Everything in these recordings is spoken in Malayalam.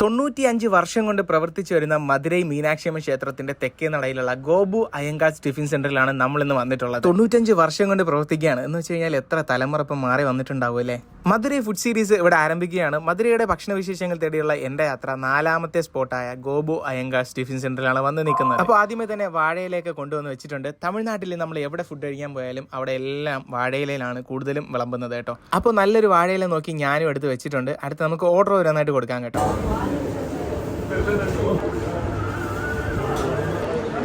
തൊണ്ണൂറ്റിയഞ്ച് വർഷം കൊണ്ട് പ്രവർത്തിച്ചു വരുന്ന മധുരൈ മീനാക്ഷിയമ്മ ക്ഷേത്രത്തിന്റെ തെക്കേ നടയിലുള്ള ഗോബു അയ്യങ്കാസ് ടിഫിൻ സെന്ററിലാണ് നമ്മൾ ഇന്ന് വന്നിട്ടുള്ളത്. തൊണ്ണൂറ്റഞ്ച് വർഷം കൊണ്ട് പ്രവർത്തിക്കുകയാണ്. എന്ന് വെച്ച് കഴിഞ്ഞാൽ എത്ര തലമുറ ഇപ്പം മാറി വന്നിട്ടുണ്ടാവും അല്ലേ? മധുരൈ ഫുഡ് സീരീസ് ഇവിടെ ആരംഭിക്കുകയാണ്. മധുരയുടെ ഭക്ഷണവിശേഷങ്ങൾ തേടിയുള്ള എന്റെ യാത്ര നാലാമത്തെ സ്പോട്ടായ ഗോബു അയ്യങ്കാസ് ടിഫിൻ സെന്ററിലാണ് വന്ന് നിൽക്കുന്നത്. അപ്പോൾ ആദ്യമേ തന്നെ വാഴയിലേക്ക് കൊണ്ടുവന്ന് വെച്ചിട്ടുണ്ട്. തമിഴ്നാട്ടിൽ നമ്മൾ എവിടെ ഫുഡ് കഴിക്കാൻ പോയാലും അവിടെ എല്ലാം വാഴയിലയിലാണ് കൂടുതലും വിളമ്പുന്നത് കേട്ടോ. അപ്പോൾ നല്ലൊരു വാഴയില നോക്കി ഞാനും എടുത്ത് വെച്ചിട്ടുണ്ട്. അടുത്ത് നമുക്ക് ഓർഡർ വരാനായിട്ട് കൊടുക്കാം കേട്ടോ.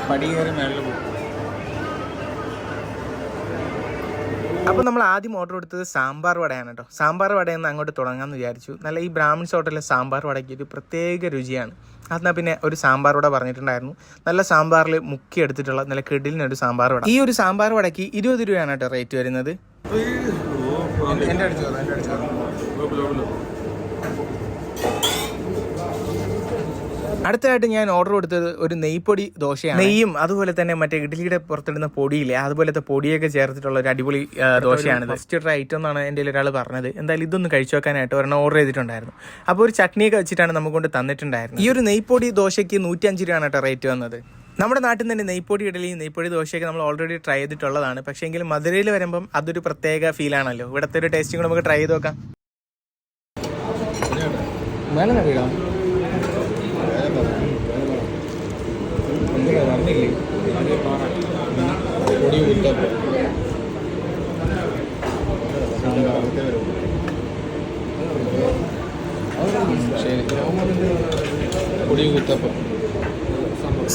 പടി കയറി മേളിൽ പോകും അപ്പോൾ നമ്മൾ ആദ്യം ഓർഡർ കൊടുത്തത് സാമ്പാർ വടയാണ് കേട്ടോ സാമ്പാർ വടയിൽ നിന്ന് അങ്ങോട്ട് തുടങ്ങാമെന്ന് വിചാരിച്ചു. നല്ല ഈ ബ്രാഹ്മിൺസ് ഹോട്ടലിലെ സാമ്പാർ വടയ്ക്ക് ഒരു പ്രത്യേക രുചിയാണ്. എന്നാൽ പിന്നെ ഒരു സാമ്പാർ വട പറഞ്ഞിട്ടുണ്ടായിരുന്നു. നല്ല സാമ്പാറിൽ മുക്കി എടുത്തിട്ടുള്ള നല്ല കിടിലിനൊരു സാമ്പാർ വട. ഈ ഒരു സാമ്പാർ വടയ്ക്ക് ഇരുപത് രൂപയാണ് കേട്ടോ റേറ്റ് വരുന്നത്. എന്റെ എന്റെ അടുത്തതായിട്ട് ഞാൻ ഓർഡർ കൊടുത്തത് ഒരു നെയ്പ്പൊടി ദോശയാണ്. നെയ്യും അതുപോലെ തന്നെ മറ്റേ ഇഡ്ഡലിയുടെ പുറത്തിടുന്ന പൊടിയില്ലേ അതുപോലത്തെ പൊടിയൊക്കെ ചേർത്തിട്ടുള്ള ഒരു അടിപൊളി ദോശയാണ് ഫസ്റ്റ് ഒരു ഐറ്റം എന്നാണ് എന്റെ ഒരാൾ പറഞ്ഞത്. എന്തായാലും ഇതൊന്ന് കഴിച്ചു വെക്കാനായിട്ട് ഒരെണ്ണം ഓർഡർ ചെയ്തിട്ടുണ്ടായിരുന്നു. അപ്പോൾ ഒരു ചട്നിയൊക്കെ വെച്ചിട്ടാണ് നമുക്ക് കൊണ്ട് തന്നിട്ടുണ്ടായിരുന്നത്. ഈ ഒരു നെയ്പ്പൊടി ദോശയ്ക്ക് നൂറ്റി അഞ്ച് രൂപയാണ് കേട്ടോ റേറ്റ് വന്നത്. നമ്മുടെ നാട്ടിൽ തന്നെ നെയ്പ്പൊടി ഇഡലിയും നെയ്പ്പൊടി ദോശയൊക്കെ നമ്മൾ ഓൾറെഡി ട്രൈ ചെയ്തിട്ടുള്ളതാണ്. പക്ഷേ എങ്കിലും മധുരയിൽ വരുമ്പം അതൊരു പ്രത്യേക ഫീലാണല്ലോ ഇവിടുത്തെ ഒരു ടേസ്റ്റിംഗ് നമുക്ക് ട്രൈ ചെയ്ത് നോക്കാം. മേലെ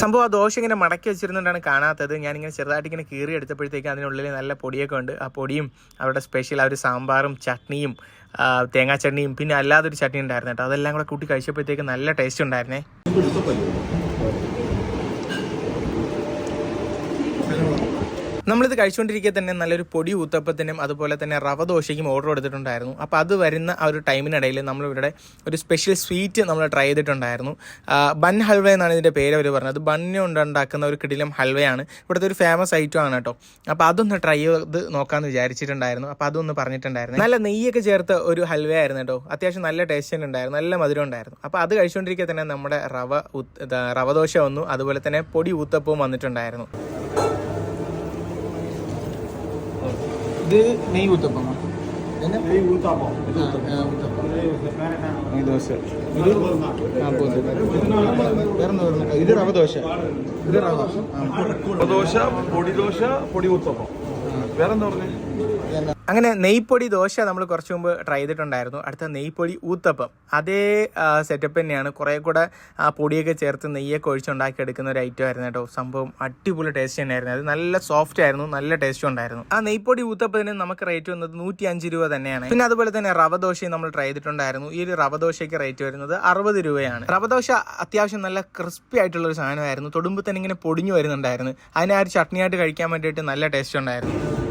സംഭവം ആ ദോശ ഇങ്ങനെ മടക്കി വെച്ചിരുന്നുകൊണ്ടാണ് കാണാത്തത്. ഞാനിങ്ങനെ ചെറുതായിട്ട് ഇങ്ങനെ കീറി എടുത്തപ്പോഴത്തേക്ക് അതിനുള്ളിൽ നല്ല പൊടിയൊക്കെ ഉണ്ട്. ആ പൊടിയും അവരുടെ സ്പെഷ്യൽ ആ ഒരു സാമ്പാറും ചട്നിയും തേങ്ങാ ചട്നിയും പിന്നെ അല്ലാതൊരു ചട്നി ഉണ്ടായിരുന്നു കേട്ടോ. അതെല്ലാം കൂടെ കൂട്ടി കഴിച്ചപ്പോഴത്തേക്ക് നല്ല ടേസ്റ്റ് ഉണ്ടായിരുന്നേ. നമ്മളിത് കഴിച്ചുകൊണ്ടിരിക്കുക തന്നെ നല്ലൊരു പൊടി ഊത്തപ്പത്തിനും അതുപോലെ തന്നെ റവ ദോശയ്ക്കും ഓർഡർ കൊടുത്തിട്ടുണ്ടായിരുന്നു. അപ്പോൾ അത് വരുന്ന ആ ഒരു ടൈമിനിടയിൽ നമ്മളിവിടെ ഒരു സ്പെഷ്യൽ സ്വീറ്റ് നമ്മൾ ട്രൈ ചെയ്തിട്ടുണ്ടായിരുന്നു. ബൺ ഹൽവ എന്നാണ് ഇതിന്റെ പേര് അവർ പറഞ്ഞത്. ബണ്ണ് ഉണ്ടാക്കുന്ന ഒരു കിടിലം ഹൽവയാണ്. ഇവിടുത്തെ ഒരു ഫേമസ് ഐറ്റം ആണ് കേട്ടോ. അപ്പോൾ അതൊന്ന് ട്രൈ ചെയ്ത് നോക്കാമെന്ന് വിചാരിച്ചിട്ടുണ്ടായിരുന്നു. അപ്പോൾ അതൊന്ന് പറഞ്ഞിട്ടുണ്ടായിരുന്നു. നല്ല നെയ്യൊക്കെ ചേർത്ത ഒരു ഹൽവ ആയിരുന്നു കേട്ടോ. അത്യാവശ്യം നല്ല ടേസ്റ്റ് ഉണ്ടായിരുന്നു. നല്ല മധുരം ഉണ്ടായിരുന്നു. അപ്പോൾ അത് കഴിച്ചുകൊണ്ടിരിക്കുക തന്നെ നമ്മുടെ റവ റവ ദോശ വന്നു. അതുപോലെ തന്നെ പൊടി ഊത്തപ്പവും വന്നിട്ടുണ്ടായിരുന്നു. ഇത് നെയ് ഊത്തപ്പം. നെയ് ദോശ. ഇത്. ഇത് റവ ദോശ. ഇത് റവ. ദോശ പൊടി ദോശ പൊടി ഊത്തപ്പം. വേറെന്താ പറഞ്ഞേ? അങ്ങനെ നെയ്പ്പൊടി ദോശ നമ്മൾ കുറച്ച് മുമ്പ് ട്രൈ ചെയ്തിട്ടുണ്ടായിരുന്നു. അടുത്ത നെയ്പ്പൊടി ഊത്തപ്പം. അതേ സെറ്റപ്പ് തന്നെയാണ്. കുറേ കൂടെ ആ പൊടിയൊക്കെ ചേർത്ത് നെയ്യൊക്കെ ഒഴിച്ചുണ്ടാക്കി എടുക്കുന്ന ഒരു ഐറ്റം ആയിരുന്നു കേട്ടോ. സംഭവം അടിപൊളി ടേസ്റ്റ് തന്നെയായിരുന്നു. അത് നല്ല സോഫ്റ്റ് ആയിരുന്നു. നല്ല ടേസ്റ്റും ഉണ്ടായിരുന്നു. ആ നെയ്പ്പൊടി ഊത്തപ്പത്തിന് നമുക്ക് റേറ്റ് വന്നത് നൂറ്റി അഞ്ച് രൂപ തന്നെയാണ്. പിന്നെ അതുപോലെ തന്നെ റവ ദോശയും നമ്മൾ ട്രൈ ചെയ്തിട്ടുണ്ടായിരുന്നു. ഈ ഒരു റവ ദോശയ്ക്ക് റേറ്റ് വരുന്നത് അറുപത് രൂപയാണ്. റവ ദോശ അത്യാവശ്യം നല്ല ക്രിസ്പി ആയിട്ടുള്ള ഒരു സാധനമായിരുന്നു. തൊടുമ്പോൾ തന്നെ ഇങ്ങനെ പൊടിഞ്ഞു വരുന്നുണ്ടായിരുന്നു. അതിനെ ആ ഒരു ചട്നിയായിട്ട് കഴിക്കാൻ വേണ്ടിയിട്ട് നല്ല ടേസ്റ്റ് ഉണ്ടായിരുന്നു.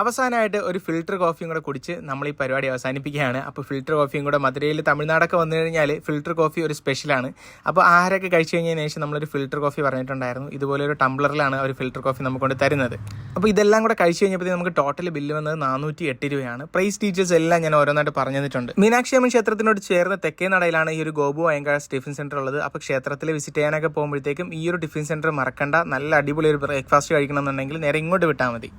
അവസാനമായിട്ട് ഒരു ഫിൽറ്റർ കോഫിയും കൂടെ കുടിച്ച് നമ്മൾ ഈ പരിപാടി അവസാനിപ്പിക്കുകയാണ്. അപ്പോൾ ഫിൽറ്റർ കോഫിയും കൂടെ മധുരയിൽ തമിഴ്നാടൊക്കെ വന്നു കഴിഞ്ഞാൽ ഫിൽറ്റർ കോഫി ഒരു സ്പെഷ്യലാണ് അപ്പോൾ ആഹാരമൊക്കെ കഴിച്ചു കഴിഞ്ഞതിന് ശേഷം നമ്മളൊരു ഫിൽറ്റർ കോഫി പറഞ്ഞിട്ടുണ്ടായിരുന്നു. ഇതുപോലെ ഒരു ടംബ്ലറിലാണ് ഒരു ഫിൽറ്റർ കോഫി നമുക്ക് കൊണ്ട് തരുന്നത്. അപ്പോൾ ഇതെല്ലാം കൂടെ കഴിച്ചു കഴിഞ്ഞപ്പോൾ നമുക്ക് ടോട്ടൽ ബില്ല് വന്നത് നാനൂറ്റി എട്ട് രൂപയാണ്. പ്രൈസ് ടീച്ചേഴ്സ് എല്ലാം ഞാൻ ഓരോന്നായിട്ട് പറഞ്ഞു തന്നിട്ടുണ്ട് മീനാക്ഷി അമ്മൻ ക്ഷേത്രത്തിനോട് ചേർന്ന തെക്കേ നടയിലാണ് ഈ ഒരു ഗോപു അയങ്കാഴ ടിഫിൻ സെന്റർ ഉള്ളത്. അപ്പോൾ ക്ഷേത്രത്തിൽ വിസിറ്റ് ചെയ്യാനൊക്കെ പോകുമ്പോഴത്തേക്കും ഈ ഒരു ടിഫിൻ സെന്റർ മറക്കണ്ട. നല്ല അടിപൊളി ഒരു ബ്രേക്ക്ഫാസ്റ്റ് കഴിക്കണം എന്നുണ്ടെങ്കിൽ നേരെ ഇങ്ങോട്ട് വിട്ടാൽ മതി.